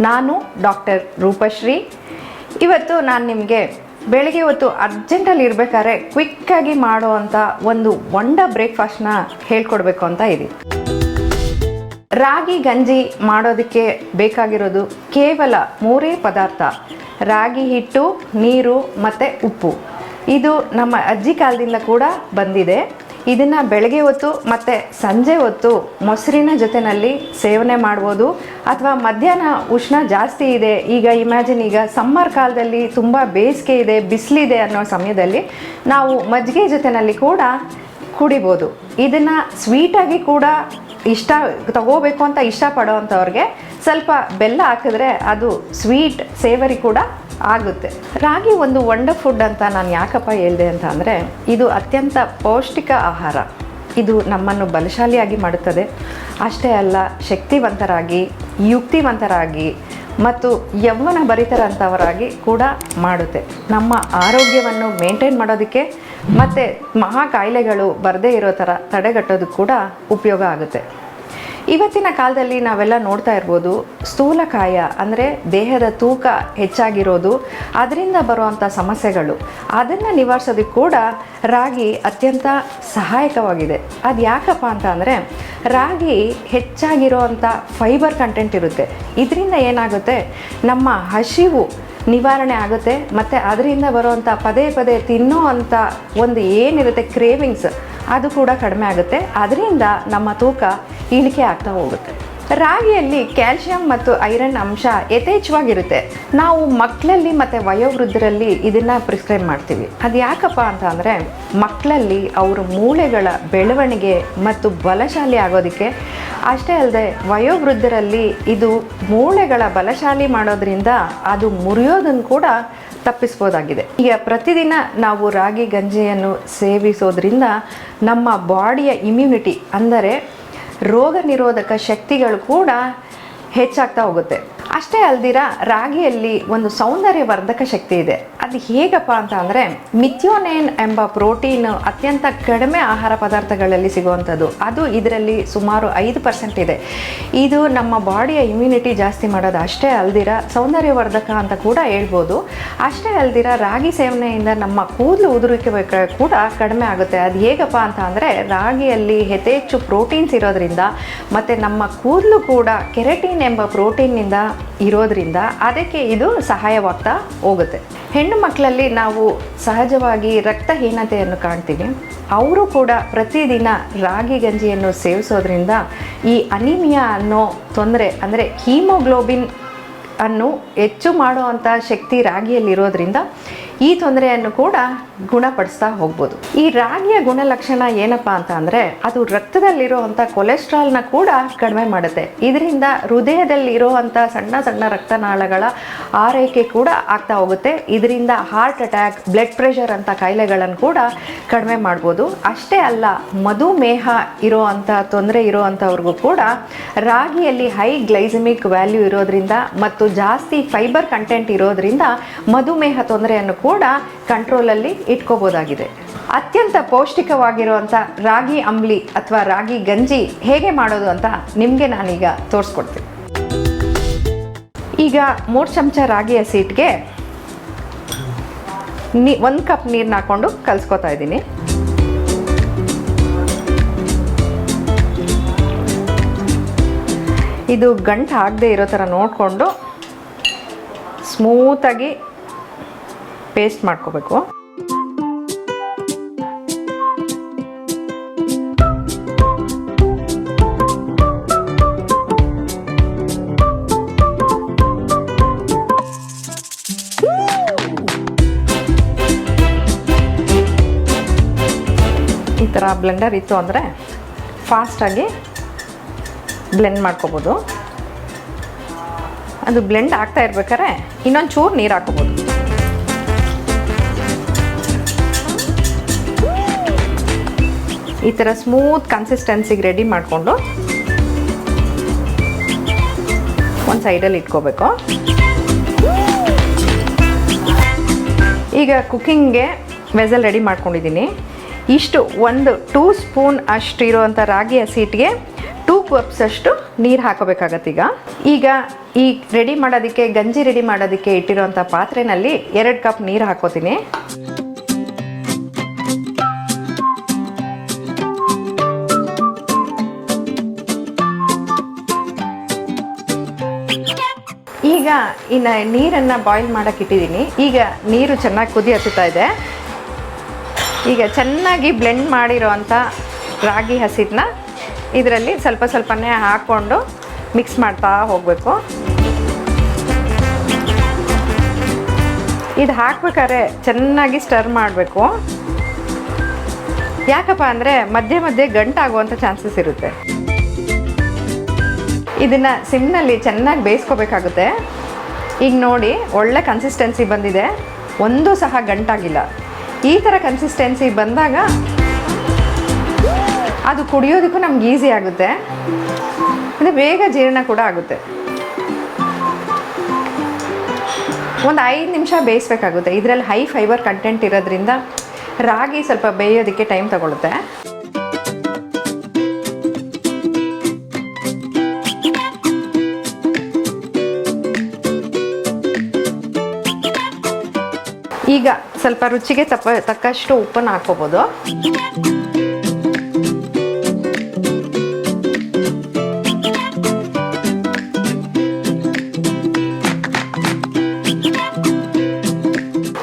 ನಾನು ಡಾಕ್ಟರ್ ರೂಪಶ್ರೀ. ಇವತ್ತು ನಾನು ನಿಮಗೆ ಬೆಳಿಗ್ಗೆ ಹೊತ್ತು ಅರ್ಜೆಂಟಲ್ಲಿ ಇರಬೇಕಾದ್ರೆ ಕ್ವಿಕ್ಕಾಗಿ ಮಾಡುವಂಥ ಒಂದು ಒಂಡ ಬ್ರೇಕ್ಫಾಸ್ಟ್ನ ಹೇಳ್ಕೊಡ್ಬೇಕು ಅಂತ ಇದ್ದೀನಿ ರಾಗಿ, ಗಂಜಿ ಮಾಡೋದಕ್ಕೆ ಬೇಕಾಗಿರೋದು ಕೇವಲ ಮೂರೇ ಪದಾರ್ಥ. ರಾಗಿ ಹಿಟ್ಟು, ನೀರು ಮತ್ತು ಉಪ್ಪು. ಇದು ನಮ್ಮ ಅಜ್ಜಿ ಕಾಲದಿಂದ ಕೂಡ ಬಂದಿದೆ. ಇದನ್ನು ಬೆಳಗ್ಗೆ ಹೊತ್ತು ಮತ್ತು ಸಂಜೆ ಹೊತ್ತು ಮೊಸರಿನ ಜೊತೆಯಲ್ಲಿ ಸೇವನೆ ಮಾಡ್ಬೋದು. ಅಥವಾ ಮಧ್ಯಾಹ್ನ ಉಷ್ಣ ಜಾಸ್ತಿ ಇದೆ, ಈಗ ಇಮ್ಯಾಜಿನ್ ಈಗ ಸಮ್ಮರ್ ಕಾಲದಲ್ಲಿ ತುಂಬ ಬೇಸಿಗೆ ಇದೆ, ಬಿಸಿಲಿದೆ ಅನ್ನೋ ಸಮಯದಲ್ಲಿ ನಾವು ಮಜ್ಜಿಗೆ ಜೊತೆಯಲ್ಲಿ ಕೂಡ ಕುಡಿಬೋದು. ಇದನ್ನು ಸ್ವೀಟಾಗಿ ಕೂಡ ಇಷ್ಟ ತಗೋಬೇಕು ಅಂತ ಇಷ್ಟಪಡೋವಂಥವ್ರಿಗೆ ಸ್ವಲ್ಪ ಬೆಲ್ಲ ಹಾಕಿದ್ರೆ ಅದು ಸ್ವೀಟ್ ಸೇವರಿ ಕೂಡ ಆಗುತ್ತೆ. ರಾಗಿ ಒಂದು ವಂಡರ್ ಫುಡ್ ಅಂತ ನಾನು ಯಾಕಪ್ಪ ಹೇಳಿದೆ ಅಂತ ಅಂದರೆ, ಇದು ಅತ್ಯಂತ ಪೌಷ್ಟಿಕ ಆಹಾರ. ಇದು ನಮ್ಮನ್ನು ಬಲಶಾಲಿಯಾಗಿ ಮಾಡುತ್ತದೆ. ಅಷ್ಟೇ ಅಲ್ಲ, ಶಕ್ತಿವಂತರಾಗಿ, ಯುಕ್ತಿವಂತರಾಗಿ ಮತ್ತು ಯೌವನ ಭರಿತರಂಥವರಾಗಿ ಕೂಡ ಮಾಡುತ್ತೆ. ನಮ್ಮ ಆರೋಗ್ಯವನ್ನು ಮೇಂಟೈನ್ ಮಾಡೋದಕ್ಕೆ ಮತ್ತು ಮಹಾ ಕಾಯಿಲೆಗಳು ಬರದೇ ಇರೋ ಥರ ತಡೆಗಟ್ಟೋದಕ್ಕೆ ಕೂಡ ಉಪಯೋಗ ಆಗುತ್ತೆ. ಇವತ್ತಿನ ಕಾಲದಲ್ಲಿ ನಾವೆಲ್ಲ ನೋಡ್ತಾ ಇರ್ಬೋದು ಸ್ಥೂಲಕಾಯ ಅಂದರೆ ದೇಹದ ತೂಕ ಹೆಚ್ಚಾಗಿರೋದು, ಅದರಿಂದ ಬರುವಂಥ ಸಮಸ್ಯೆಗಳು. ಅದನ್ನು ನಿವಾರಿಸೋದಕ್ಕೆ ಕೂಡ ರಾಗಿ ಅತ್ಯಂತ ಸಹಾಯಕವಾಗಿದೆ. ಅದು ಯಾಕಪ್ಪ ಅಂತ ಅಂದರೆ ರಾಗಿ ಹೆಚ್ಚಾಗಿರೋವಂಥ ಫೈಬರ್ ಕಂಟೆಂಟ್ ಇರುತ್ತೆ. ಇದರಿಂದ ಏನಾಗುತ್ತೆ? ನಮ್ಮ ಹಸಿವು ನಿವಾರಣೆ ಆಗುತ್ತೆ, ಮತ್ತು ಅದರಿಂದ ಬರುವಂಥ ಪದೇ ಪದೇ ತಿನ್ನೋ ಅಂಥ ಒಂದು ಏನಿರುತ್ತೆ ಕ್ರೇವಿಂಗ್ಸ್ ಅದು ಕೂಡ ಕಡಿಮೆ ಆಗುತ್ತೆ. ಅದರಿಂದ ನಮ್ಮ ತೂಕ ಇಳಿಕೆ ಆಗ್ತಾ ಹೋಗುತ್ತೆ. ರಾಗಿಯಲ್ಲಿ ಕ್ಯಾಲ್ಶಿಯಂ ಮತ್ತು ಐರನ್ ಅಂಶ ಯಥೇಚ್ಛವಾಗಿರುತ್ತೆ. ನಾವು ಮಕ್ಕಳಲ್ಲಿ ಮತ್ತು ವಯೋವೃದ್ಧರಲ್ಲಿ ಇದನ್ನು ಪ್ರಿಸ್ಕ್ರೈಬ್ ಮಾಡ್ತೀವಿ. ಅದು ಯಾಕಪ್ಪ ಅಂತ ಅಂದರೆ ಮಕ್ಕಳಲ್ಲಿ ಅವರ ಮೂಳೆಗಳ ಬೆಳವಣಿಗೆ ಮತ್ತು ಬಲಶಾಲಿ ಆಗೋದಕ್ಕೆ ಅಷ್ಟೇ ಅಲ್ಲದೆ ವಯೋವೃದ್ಧರಲ್ಲಿ ಇದು ಮೂಳೆಗಳ ಬಲಶಾಲಿ ಮಾಡೋದ್ರಿಂದ ಅದು ಮುರಿಯೋದನ್ನು ಕೂಡ ತಪ್ಪಿಸ್ಬೋದಾಗಿದೆ. ಈಗ ಪ್ರತಿದಿನ ನಾವು ರಾಗಿ ಗಂಜಿಯನ್ನು ಸೇವಿಸೋದ್ರಿಂದ ನಮ್ಮ ಬಾಡಿಯ ಇಮ್ಯುನಿಟಿ ಅಂದರೆ ರೋಗ ನಿರೋಧಕ ಶಕ್ತಿಗಳು ಕೂಡ ಹೆಚ್ಚಾಗ್ತಾ ಹೋಗುತ್ತೆ. ಅಷ್ಟೇ ಅಲ್ದಿರ, ರಾಗಿಯಲ್ಲಿ ಒಂದು ಸೌಂದರ್ಯವರ್ಧಕ ಶಕ್ತಿ ಇದೆ. ಅದು ಹೇಗಪ್ಪ ಅಂತ ಅಂದರೆ, ಮಿಥ್ಯೋನೇನ್ ಎಂಬ ಪ್ರೋಟೀನ್ ಅತ್ಯಂತ ಕಡಿಮೆ ಆಹಾರ ಪದಾರ್ಥಗಳಲ್ಲಿ ಸಿಗುವಂಥದ್ದು. ಅದು ಇದರಲ್ಲಿ ಸುಮಾರು ಐದು ಪರ್ಸೆಂಟ್ ಇದೆ. ಇದು ನಮ್ಮ ಬಾಡಿಯ ಇಮ್ಯುನಿಟಿ ಜಾಸ್ತಿ ಮಾಡೋದು ಅಷ್ಟೇ ಅಲ್ದಿರ, ಸೌಂದರ್ಯವರ್ಧಕ ಅಂತ ಕೂಡ ಹೇಳ್ಬೋದು. ಅಷ್ಟೇ ಅಲ್ದಿರ, ರಾಗಿ ಸೇವನೆಯಿಂದ ನಮ್ಮ ಕೂದಲು ಉದುರಿಕೆ ಕೂಡ ಕಡಿಮೆ ಆಗುತ್ತೆ. ಅದು ಹೇಗಪ್ಪ ಅಂತ ಅಂದರೆ, ರಾಗಿಯಲ್ಲಿ ಯಥೇಚ್ಚು ಪ್ರೋಟೀನ್ಸ್ ಇರೋದ್ರಿಂದ, ಮತ್ತು ನಮ್ಮ ಕೂದಲು ಕೂಡ ಕೆರೆಟಿನ್ ಎಂಬ ಪ್ರೋಟೀನ್ನಿಂದ ಇರೋದ್ರಿಂದ ಅದಕ್ಕೆ ಇದು ಸಹಾಯವಾಗ್ತಾ ಹೋಗುತ್ತೆ. ಹೆಣ್ಣು ಮಕ್ಕಳಲ್ಲಿ ನಾವು ಸಹಜವಾಗಿ ರಕ್ತಹೀನತೆಯನ್ನು ಕಾಣ್ತೀವಿ. ಅವರು ಕೂಡ ಪ್ರತಿದಿನ ರಾಗಿ ಗಂಜಿಯನ್ನು ಸೇವಿಸೋದ್ರಿಂದ ಈ ಅನಿಮಿಯಾ ಅನ್ನೋ ತೊಂದರೆ, ಅಂದರೆ ಹೀಮೋಗ್ಲೋಬಿನ್ ಅನ್ನು ಹೆಚ್ಚು ಮಾಡುವಂಥ ಶಕ್ತಿ ರಾಗಿಯಲ್ಲಿರೋದ್ರಿಂದ ಈ ತೊಂದರೆಯನ್ನು ಕೂಡ ಗುಣಪಡಿಸ್ತಾ ಹೋಗ್ಬೋದು. ಈ ರಾಗಿಯ ಗುಣಲಕ್ಷಣ ಏನಪ್ಪ ಅಂತ ಅಂದರೆ, ಅದು ರಕ್ತದಲ್ಲಿರುವಂಥ ಕೊಲೆಸ್ಟ್ರಾಲ್ನ ಕೂಡ ಕಡಿಮೆ ಮಾಡುತ್ತೆ. ಇದರಿಂದ ಹೃದಯದಲ್ಲಿ ಇರುವಂತ ಸಣ್ಣ ಸಣ್ಣ ರಕ್ತನಾಳಗಳ ಆರೈಕೆ ಕೂಡ ಆಗ್ತಾ ಹೋಗುತ್ತೆ. ಇದರಿಂದ ಹಾರ್ಟ್ ಅಟ್ಯಾಕ್ ಬ್ಲಡ್ ಪ್ರೆಷರ್ ಅಂತ ಕಾಯಿಲೆಗಳನ್ನು ಕೂಡ ಕಡಿಮೆ ಮಾಡ್ಬೋದು. ಅಷ್ಟೇ ಅಲ್ಲ, ಮಧುಮೇಹ ಇರುವಂತ, ತೊಂದರೆ ಇರುವಂತವ್ರಿಗೂ ಕೂಡ ರಾಗಿಯಲ್ಲಿ ಹೈ ಗ್ಲೈಸಮಿಕ್ ವ್ಯಾಲ್ಯೂ ಇರೋದ್ರಿಂದ ಮತ್ತು ಜಾಸ್ತಿ ಫೈಬರ್ ಕಂಟೆಂಟ್ ಇರೋದ್ರಿಂದ ಮಧುಮೇಹ ತೊಂದರೆಯನ್ನು ಕಂಟ್ರೋಲಲ್ಲಿ ಇಟ್ಕೋಬೋದಾಗಿದೆ. ಅತ್ಯಂತ ಪೌಷ್ಟಿಕವಾಗಿರುವಂಥ ರಾಗಿ ಅಂಬ್ಲಿ ಅಥವಾ ರಾಗಿ ಗಂಜಿ ಹೇಗೆ ಮಾಡೋದು ಅಂತ ನಿಮಗೆ ನಾನೀಗ ತೋರಿಸ್ಕೊಡ್ತೀನಿ. ಈಗ ಮೂರು ಚಮಚ ರಾಗಿ ಹಸಿಟ್ಟಿಗೆ ನೀ, ಒಂದು ಕಪ್ ನೀರನ್ನ ಹಾಕ್ಕೊಂಡು ಕಲಿಸ್ಕೊತಾ ಇದ್ದೀನಿ. ಇದು ಗಂಟು ಆಗದೆ ಇರೋ ಥರ ನೋಡಿಕೊಂಡು ಸ್ಮೂತಾಗಿ ಪೇಸ್ಟ್ ಮಾಡ್ಕೋಬೇಕು. ಈ ಥರ ಬ್ಲೆಂಡರ್ ಇತ್ತು ಅಂದರೆ ಫಾಸ್ಟಾಗಿ ಬ್ಲೆಂಡ್ ಮಾಡ್ಕೋಬೋದು. ಅದು ಬ್ಲೆಂಡ್ ಆಗ್ತಾ ಇರ್ಬೇಕಾದ್ರೆ ಇನ್ನೊಂದು ಚೂರು ನೀರು ಹಾಕೋಬೋದು ಈ ಥರ ಸ್ಮೂತ್ ಕನ್ಸಿಸ್ಟೆನ್ಸಿಗೆ ರೆಡಿ ಮಾಡಿಕೊಂಡು ಒಂದು ಸೈಡಲ್ಲಿ ಇಟ್ಕೋಬೇಕು. ಈಗ ಕುಕ್ಕಿಂಗ್ಗೆ ವೆಸಲ್ ರೆಡಿ ಮಾಡ್ಕೊಂಡಿದ್ದೀನಿ ಇಷ್ಟು ಒಂದು ಟೂ ಸ್ಪೂನ್ ಅಷ್ಟು ಇರೋವಂಥ ರಾಗಿ ಹಸಿಟ್ಟಿಗೆ ಟೂ ಕಪ್ಸ್ ಅಷ್ಟು ನೀರು ಹಾಕೋಬೇಕಾಗತ್ತೆ ಈಗ. ಈಗ ಈ ರೆಡಿ ಮಾಡೋದಕ್ಕೆ ಗಂಜಿ ರೆಡಿ ಮಾಡೋದಕ್ಕೆ ಇಟ್ಟಿರೋವಂಥ ಪಾತ್ರೆನಲ್ಲಿ ಎರಡು ಕಪ್ ನೀರು ಹಾಕೋತೀನಿ. ಈಗ ಇನ್ನು ನೀರನ್ನು ಬಾಯ್ಲ್ ಮಾಡೋಕೆ ಇಟ್ಟಿದ್ದೀನಿ. ಈಗ ನೀರು ಚೆನ್ನಾಗಿ ಕುದಿ ಹತ್ತುತ್ತಾ ಇದೆ. ಈಗ ಚೆನ್ನಾಗಿ ಬ್ಲೆಂಡ್ ಮಾಡಿರೋ ಅಂಥ ರಾಗಿ ಹಸಿದನ್ನ ಇದರಲ್ಲಿ ಸ್ವಲ್ಪ ಸ್ವಲ್ಪನೇ ಹಾಕ್ಕೊಂಡು ಮಿಕ್ಸ್ ಮಾಡ್ತಾ ಹೋಗಬೇಕು. ಇದು ಹಾಕ್ಬೇಕಾದ್ರೆ ಚೆನ್ನಾಗಿ ಸ್ಟರ್ ಮಾಡಬೇಕು. ಯಾಕಪ್ಪ ಅಂದರೆ ಮಧ್ಯೆ ಮಧ್ಯೆ ಗಂಟಾಗುವಂಥ ಚಾನ್ಸಸ್ ಇರುತ್ತೆ. ಇದನ್ನು ಸಿಮ್ನಲ್ಲಿ ಚೆನ್ನಾಗಿ ಬೇಯಿಸ್ಕೋಬೇಕಾಗುತ್ತೆ. ಈಗ ನೋಡಿ, ಒಳ್ಳೆ ಕನ್ಸಿಸ್ಟೆನ್ಸಿ ಬಂದಿದೆ. ಒಂದು ಸಹ ಗಂಟಾಗಿಲ್ಲ. ಈ ಥರ ಕನ್ಸಿಸ್ಟೆನ್ಸಿ ಬಂದಾಗ ಅದು ಕುಡಿಯೋದಕ್ಕೂ ನಮ್ಗೆ ಈಸಿ ಆಗುತ್ತೆ. ಅಂದರೆ ಬೇಗ ಜೀರ್ಣ ಕೂಡ ಆಗುತ್ತೆ. ಒಂದು ಐದು ನಿಮಿಷ ಬೇಯಿಸ್ಬೇಕಾಗುತ್ತೆ. ಇದರಲ್ಲಿ ಹೈ ಫೈಬರ್ ಕಂಟೆಂಟ್ ಇರೋದ್ರಿಂದ ರಾಗಿ ಸ್ವಲ್ಪ ಬೇಯೋದಕ್ಕೆ ಟೈಮ್ ತಗೊಳುತ್ತೆ. ಸ್ವಲ್ಪ ರುಚಿಗೆ ತಪ್ಪ ತಕ್ಕಷ್ಟು ಉಪ್ಪನ್ನು ಹಾಕೋಬೋದು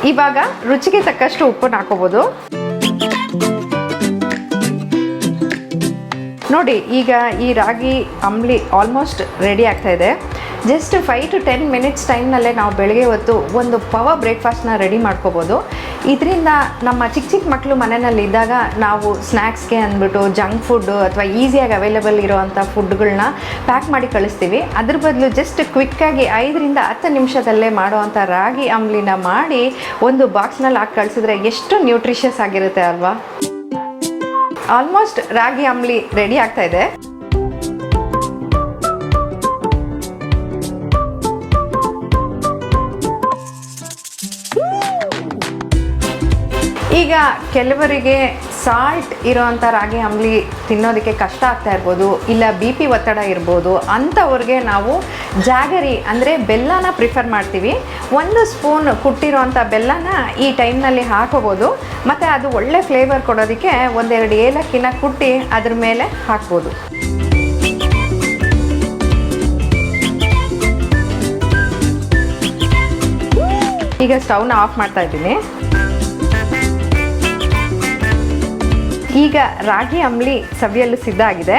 ಇವಾಗ ರುಚಿಗೆ ತಕ್ಕಷ್ಟು ಉಪ್ಪನ್ನು ಹಾಕೋಬೋದು ನೋಡಿ, ಈಗ ಈ ರಾಗಿ ಅಂಬ್ಲಿ ಆಲ್ಮೋಸ್ಟ್ ರೆಡಿ ಆಗ್ತಾ ಇದೆ. Just five to ten minutes ಟೈಮ್ನಲ್ಲೇ ನಾವು ಬೆಳಗ್ಗೆ ಹೊತ್ತು ಒಂದು ಪವರ್ ಬ್ರೇಕ್ಫಾಸ್ಟ್ನ ರೆಡಿ ಮಾಡ್ಕೋಬೋದು. ಇದರಿಂದ ನಮ್ಮ ಚಿಕ್ಕ ಚಿಕ್ಕ ಮಕ್ಕಳು ಮನೆಯಲ್ಲಿ ಇದ್ದಾಗ ನಾವು ಸ್ನ್ಯಾಕ್ಸ್ಗೆ ಅಂದ್ಬಿಟ್ಟು ಜಂಕ್ ಫುಡ್ಡು ಅಥವಾ ಈಸಿಯಾಗಿ ಅವೈಲೇಬಲ್ ಇರೋವಂಥ ಫುಡ್ಗಳನ್ನ ಪ್ಯಾಕ್ ಮಾಡಿ ಕಳಿಸ್ತೀವಿ. ಅದ್ರ ಬದಲು ಜಸ್ಟ್ ಕ್ವಿಕ್ಕಾಗಿ ಐದರಿಂದ ಹತ್ತು ನಿಮಿಷದಲ್ಲೇ ಮಾಡುವಂಥ ರಾಗಿ ಅಂಬ್ಲಿನ ಮಾಡಿ ಒಂದು ಬಾಕ್ಸ್ನಲ್ಲಿ ಹಾಕಿ ಕಳಿಸಿದ್ರೆ ಎಷ್ಟು ನ್ಯೂಟ್ರಿಷಿಯಸ್ ಆಗಿರುತ್ತೆ ಅಲ್ವಾ? ಆಲ್ಮೋಸ್ಟ್ ರಾಗಿ ಅಂಬ್ಲಿ ರೆಡಿ ಆಗ್ತಾ ಇದೆ. ಈಗ ಕೆಲವರಿಗೆ ಸಾಲ್ಟ್ ಇರೋವಂಥ ರಾಗಿ ಅಂಬ್ಲಿ ತಿನ್ನೋದಕ್ಕೆ ಕಷ್ಟ ಆಗ್ತಾ ಇರ್ಬೋದು, ಇಲ್ಲ ಬಿ ಪಿ ಒತ್ತಡ ಇರ್ಬೋದು, ಅಂಥವ್ರಿಗೆ ನಾವು ಜಾಗರಿ ಅಂದರೆ ಬೆಲ್ಲನ ಪ್ರಿಫರ್ ಮಾಡ್ತೀವಿ. ಒಂದು ಸ್ಪೂನ್ ಕುಟ್ಟಿರೋವಂಥ ಬೆಲ್ಲನ ಈ ಟೈಮ್ನಲ್ಲಿ ಹಾಕೋಬೋದು, ಮತ್ತು ಅದು ಒಳ್ಳೆ ಫ್ಲೇವರ್ ಕೊಡೋದಕ್ಕೆ ಒಂದೆರಡು ಏಲಕ್ಕಿನ ಕುಟ್ಟಿ ಅದ್ರ ಮೇಲೆ ಹಾಕ್ಬೋದು. ಈಗ ಸ್ಟವ್ನ ಆಫ್ ಮಾಡ್ತಾ ಇದ್ದೀನಿ. ಈಗ ರಾಗಿ ಅಂಬ್ಲಿ ಸವಿಯಲು ಸಿದ್ಧ ಆಗಿದೆ.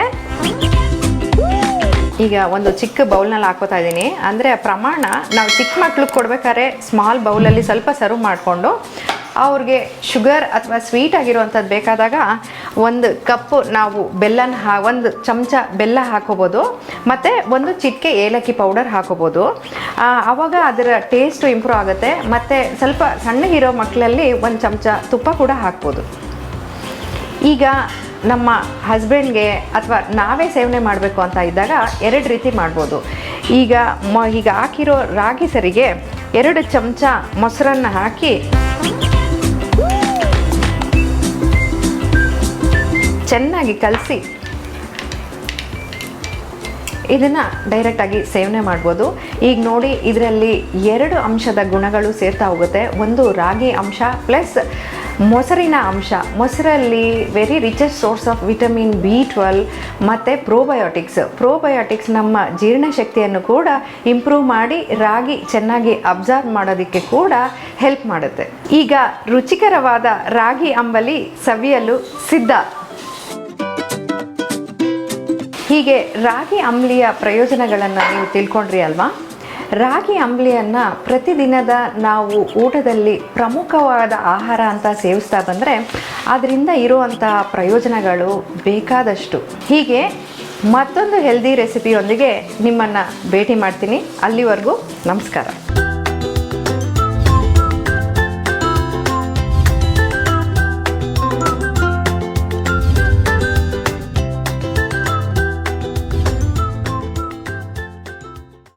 ಈಗ ಒಂದು ಚಿಕ್ಕ ಬೌಲ್ನಲ್ಲಿ ಹಾಕೋತಾ ಇದ್ದೀನಿ. ಅಂದರೆ ಪ್ರಮಾಣ ನಾವು ಚಿಕ್ಕ ಮಕ್ಳಿಗೆ ಕೊಡ್ಬೇಕಾದ್ರೆ ಸ್ಮಾಲ್ ಬೌಲಲ್ಲಿ ಸ್ವಲ್ಪ ಸರ್ವ್ ಮಾಡಿಕೊಂಡು ಅವ್ರಿಗೆ ಶುಗರ್ ಅಥವಾ ಸ್ವೀಟ್ ಆಗಿರುವಂಥದ್ದು ಬೇಕಾದಾಗ ಒಂದು ಕಪ್ಪು ನಾವು ಬೆಲ್ಲನ ಹಾ, ಒಂದು ಚಮಚ ಬೆಲ್ಲ ಹಾಕೋಬೋದು. ಮತ್ತು ಒಂದು ಚಿಟಿಕೆ ಏಲಕ್ಕಿ ಪೌಡರ್ ಹಾಕೋಬೋದು. ಆವಾಗ ಅದರ ಟೇಸ್ಟು ಇಂಪ್ರೂವ್ ಆಗುತ್ತೆ. ಮತ್ತು ಸ್ವಲ್ಪ ಸಣ್ಣಗಿರೋ ಮಕ್ಕಳಲ್ಲಿ ಒಂದು ಚಮಚ ತುಪ್ಪ ಕೂಡ ಹಾಕ್ಬೋದು. ಈಗ ನಮ್ಮ ಹಸ್ಬೆಂಡ್ಗೆ ಅಥವಾ ನಾವೇ ಸೇವನೆ ಮಾಡಬೇಕು ಅಂತ ಇದ್ದಾಗ ಎರಡು ರೀತಿ ಮಾಡ್ಬೋದು. ಈಗ ಮ, ಈಗ ಹಾಕಿರೋ ರಾಗಿ ಸರಿಗೆ ಎರಡು ಚಮಚ ಮೊಸರನ್ನು ಹಾಕಿ ಚೆನ್ನಾಗಿ ಕಲಸಿ ಇದನ್ನು ಡೈರೆಕ್ಟಾಗಿ ಸೇವನೆ ಮಾಡ್ಬೋದು. ಈಗ ನೋಡಿ, ಇದರಲ್ಲಿ ಎರಡು ಅಂಶದ ಗುಣಗಳು ಸೇರ್ತಾ ಹೋಗುತ್ತೆ. ಒಂದು ರಾಗಿ ಅಂಶ ಪ್ಲಸ್ ಮೊಸರಿನ ಅಂಶ. ಮೊಸರಲ್ಲಿ very richest source of vitamin B twelve ಮತ್ತು ಪ್ರೋಬಯೋಟಿಕ್ಸ್ ಪ್ರೋಬಯೋಟಿಕ್ಸ್ ನಮ್ಮ ಜೀರ್ಣಶಕ್ತಿಯನ್ನು ಕೂಡ ಇಂಪ್ರೂವ್ ಮಾಡಿ, ರಾಗಿ ಚೆನ್ನಾಗಿ ಅಬ್ಸರ್ವ್ ಮಾಡೋದಕ್ಕೆ ಕೂಡ ಹೆಲ್ಪ್ ಮಾಡುತ್ತೆ. ಈಗ ರುಚಿಕರವಾದ ರಾಗಿ ಅಂಬಲಿ ಸವಿಯಲು ಸಿದ್ಧ. ಹೀಗೆ ರಾಗಿ ಅಂಬ್ಲಿಯ ಪ್ರಯೋಜನಗಳನ್ನು ನೀವು ತಿಳ್ಕೊಂಡ್ರಿ ಅಲ್ವಾ? ರಾಗಿ ಅಂಬ್ಲಿಯನ್ನು ಪ್ರತಿದಿನದ ನಾವು ಊಟದಲ್ಲಿ ಪ್ರಮುಖವಾದ ಆಹಾರ ಅಂತ ಸೇವಿಸ್ತಾ ಬಂದರೆ ಅದರಿಂದ ಇರುವಂತಹ ಪ್ರಯೋಜನಗಳು ಬೇಕಾದಷ್ಟು. ಹೀಗೆ ಮತ್ತೊಂದು ಹೆಲ್ದಿ ರೆಸಿಪಿಯೊಂದಿಗೆ ನಿಮ್ಮನ್ನು ಭೇಟಿ ಮಾಡ್ತೀನಿ. ಅಲ್ಲಿವರೆಗೂ ನಮಸ್ಕಾರ.